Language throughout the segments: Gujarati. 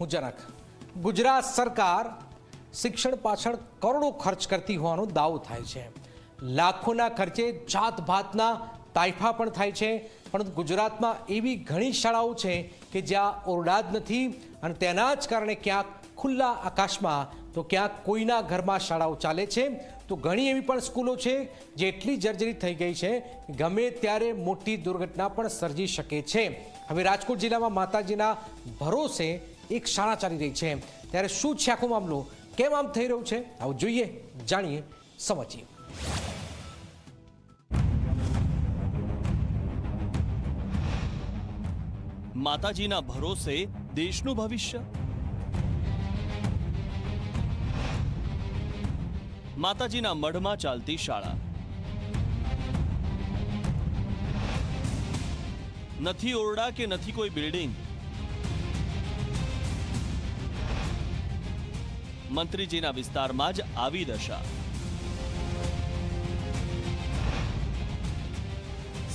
હું જનક ગુજરાત સરકાર શિક્ષણ પાછળ કરોડો ખર્ચ કરતી હોવાનો દાવો થાય છે. લાખોના ખર્ચે જાત ભાતના તાઇફા પણ થાય છે. પરંતુ ગુજરાતમાં એવી ઘણી શાળાઓ છે કે જ્યાં ઓરડા જ નથી અને તેના જ કારણે ક્યાંક ખુલ્લા આકાશમાં તો ક્યાંક કોઈના ઘરમાં શાળાઓ ચાલે છે. તો ઘણી એવી પણ સ્કૂલો છે જે એટલી જર્જરિત થઈ ગઈ છે, ગમે ત્યારે મોટી દુર્ઘટના પણ સર્જી શકે છે. હવે રાજકોટ જિલ્લામાં માતાજીના ભરોસે એક શાળા ચાલી રહી છે. ત્યારે શું છે આખો મામલો, કેમ આમ થઈ રહ્યું છે? આવું જોઈએ, જાણીએ, સમજીએ. માતાજીના ભરોસે દેશનું ભવિષ્ય માતાજીના મઢમાં ચાલતી શાળા. નથી ઓરડા કે નથી કોઈ બિલ્ડિંગ? મંત્રીજીના વિસ્તારમાં જ આવી દશા.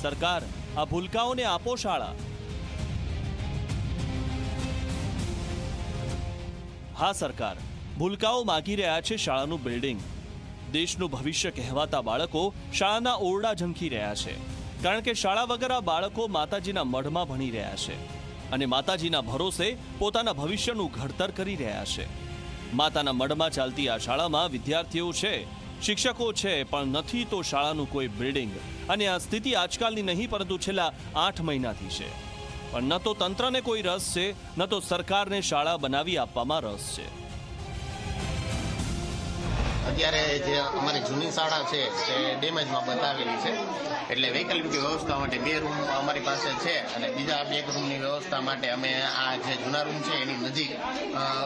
સરકાર, આ ભૂલકાઓને આપો શાળા. હા, સરકાર, ભૂલકાઓ માગી રહ્યા છે શાળાનું બિલ્ડિંગ. દેશનું ભવિષ્ય કહેવાતા બાળકો શાળાના ઓરડા ઝંખી રહ્યા છે. કારણ કે શાળા વગર આ બાળકો માતાજીના મઢમાં ભણી રહ્યા છે. અને માતાજીના ભરોસે પોતાના ભવિષ્યનું ઘડતર કરી રહ્યા છે. માતાના મઢમાં ચાલતી આ શાળામાં વિદ્યાર્થીઓ છે, શિક્ષકો છે, પણ નથી તો શાળાનું કોઈ બિલ્ડિંગ. અને આ સ્થિતિ આજકાલની નહીં, પરંતુ છેલ્લા આઠ મહિનાથી છે. પણ ન તો તંત્રને કોઈ રસ છે, ન તો સરકારને શાળા બનાવી આપવામાં રસ છે. અત્યારે જે અમારી જૂની શાળા છે, તે ડેમેજમાં બતાવેલી છે. એટલે વૈકલ્પિક વ્યવસ્થા માટે બે રૂમ અમારી પાસે છે અને બીજા બે રૂમની વ્યવસ્થા માટે અમે આ જે જૂના રૂમ છે, એની નજીક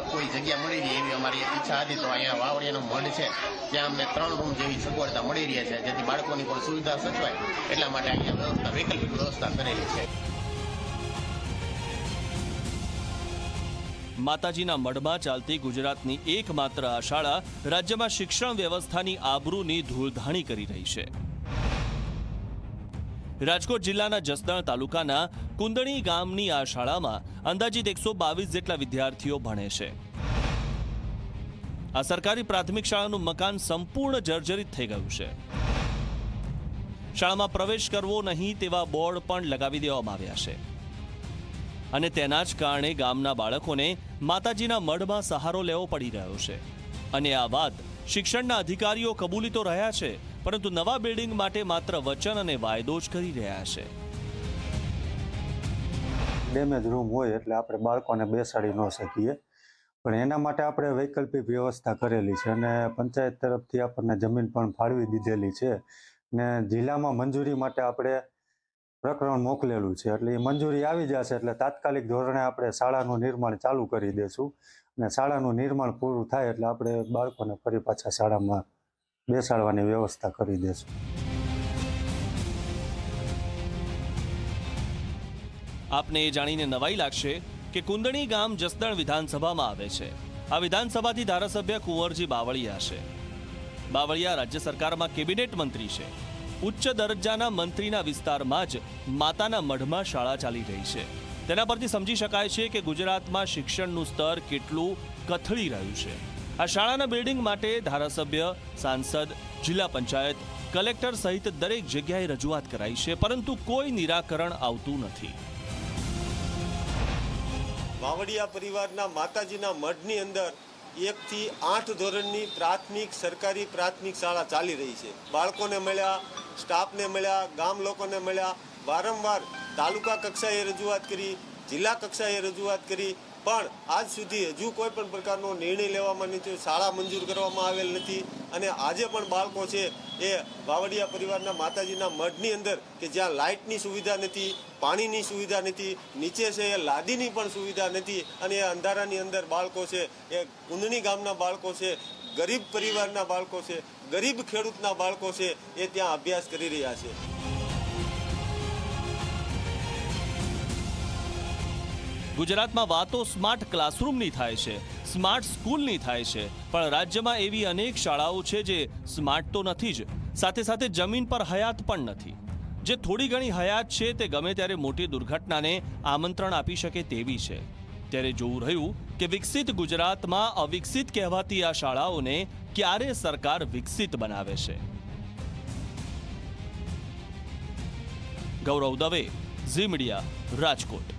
કોઈ જગ્યા મળી રહી એવી અમારી ઈચ્છા હતી. તો અહીંયા વાવડિયાનો મઢ છે, ત્યાં અમને ત્રણ રૂમ જેવી સગવડતા મળી રહી છે, જેથી બાળકોની પણ સુવિધા સચવાય. એટલા માટે અહીંયા વ્યવસ્થા, વૈકલ્પિક વ્યવસ્થા કરેલી છે. માતાજીના મઢમાં ચાલતી ગુજરાતની એકમાત્ર આ શાળા રાજ્યમાં શિક્ષણ વ્યવસ્થાની આબરૂની ધૂળધાણી કરી રહી છે. રાજકોટ જિલ્લાના જસદણ તાલુકાના કુંદણી ગામની આ શાળામાં અંદાજિત એકસો બાવીસ જેટલા વિદ્યાર્થીઓ ભણે છે. આ સરકારી પ્રાથમિક શાળાનું મકાન સંપૂર્ણ જર્જરિત થઈ ગયું છે. શાળામાં પ્રવેશ કરવો નહીં તેવા બોર્ડ પણ લગાવી દેવામાં આવ્યા છે. અને તેના જ કારણે ગામના બાળકોને માતાજીના મઢમાં સહારો લેવો પડી રહ્યો છે. અને આ વાત શિક્ષણના અધિકારીઓ કબૂલી તો રહ્યા છે, પરંતુ નવા બિલ્ડિંગ માટે માત્ર વચન અને વાયદો જ કરી રહ્યા છે. ડેમેજ રૂમ હોય એટલે આપણે બાળકોને બેસાડી ન શકીએ. પણ એના માટે આપણે વૈકલ્પિક વ્યવસ્થા કરેલી છે અને પંચાયત તરફથી આપણને જમીન પણ ફાળવી દીધેલી છે. ને જિલ્લામાં મંજૂરી માટે આપણે પ્રકરણ મોકલેલું છે. એટલે એ મંજૂરી આવી જશે એટલે તાત્કાલિક ધોરણે આપણે શાળાનું નિર્માણ ચાલુ કરી દેશું અને શાળાનું નિર્માણ પૂરું થાય એટલે આપણે બાળકોને ફરી પાછા શાળામાં બેસાડવાની વ્યવસ્થા કરી દેશું. આપને એ જાણીને નવાઈ લાગશે કે કુંદણી ગામ જસદણ વિધાનસભામાં આવે છે. આ વિધાનસભાથી ધારાસભ્ય કુંવરજી બાવળિયા છે. બાવળિયા રાજ્ય સરકારમાં કેબિનેટ મંત્રી છે. ઉચ્ચ દરજ્જાના મંત્રીના વિસ્તારમાં જ માતાના મઢમાં શાળા ચાલી રહી છે. તેના પરથી સમજી શકાય છે કે ગુજરાતમાં શિક્ષણનું સ્તર કેટલું કથળી રહ્યું છે. આ શાળાના બિલ્ડિંગ માટે ધારાસભ્ય, સાંસદ, જિલ્લા પંચાયત, કલેક્ટર સહિત દરેક જગ્યાએ રજૂઆત કરાઈ છે, પરંતુ કોઈ નિરાકરણ આવતું નથી. વાવડિયા પરિવારના માતાજીના મઢની અંદર એકથી આઠ ધોરણની પ્રાથમિક સરકારી પ્રાથમિક શાળા ચાલી રહી છે. બાળકોને મળ્યા સ્ટાફને મળ્યા, ગામ લોકોને મળ્યા. વારંવાર તાલુકા કક્ષાએ રજૂઆત કરી, જિલ્લા કક્ષાએ રજૂઆત કરી. પણ આજ સુધી હજુ કોઈ પણ પ્રકારનો નિર્ણય લેવામાં નથી શાળા મંજૂર કરવામાં આવેલ નથી. અને આજે પણ બાળકો છે એ વાવડિયા પરિવારના માતાજીના મઢની અંદર કે જ્યાં લાઇટની સુવિધા નથી, પાણીની સુવિધા નથી, નીચે છે એ લાદીની પણ સુવિધા નથી. અને એ અંધારાની અંદર બાળકો છે, એ કુંદણી ગામના બાળકો છે ગરીબ પરિવારના બાળકો છે, ગરીબ ખેડૂતના બાળકો છે, એ ત્યાં અભ્યાસ કરી રહ્યા છે. ગુજરાતમાં વાતો સ્માર્ટ ક્લાસરૂમની થાય છે, સ્માર્ટ સ્કૂલની થાય છે, પણ રાજ્યમાં એવી અનેક શાળાઓ છે જે સ્માર્ટ તો નથી જ, સાથે સાથે જમીન પર હયાત પણ નથી. જે થોડી ઘણી હયાત છે તે ગમે ત્યારે મોટી દુર્ઘટનાને આમંત્રણ આપી શકે તેવી છે. ત્યારે જોવું રહ્યું કે વિકસિત ગુજરાતમાં અવિકસિત કહેવાતી આ શાળાઓને ક્યારે સરકાર વિકસિત બનાવે છે. Gaurav Dave, Zee media, Rajkot.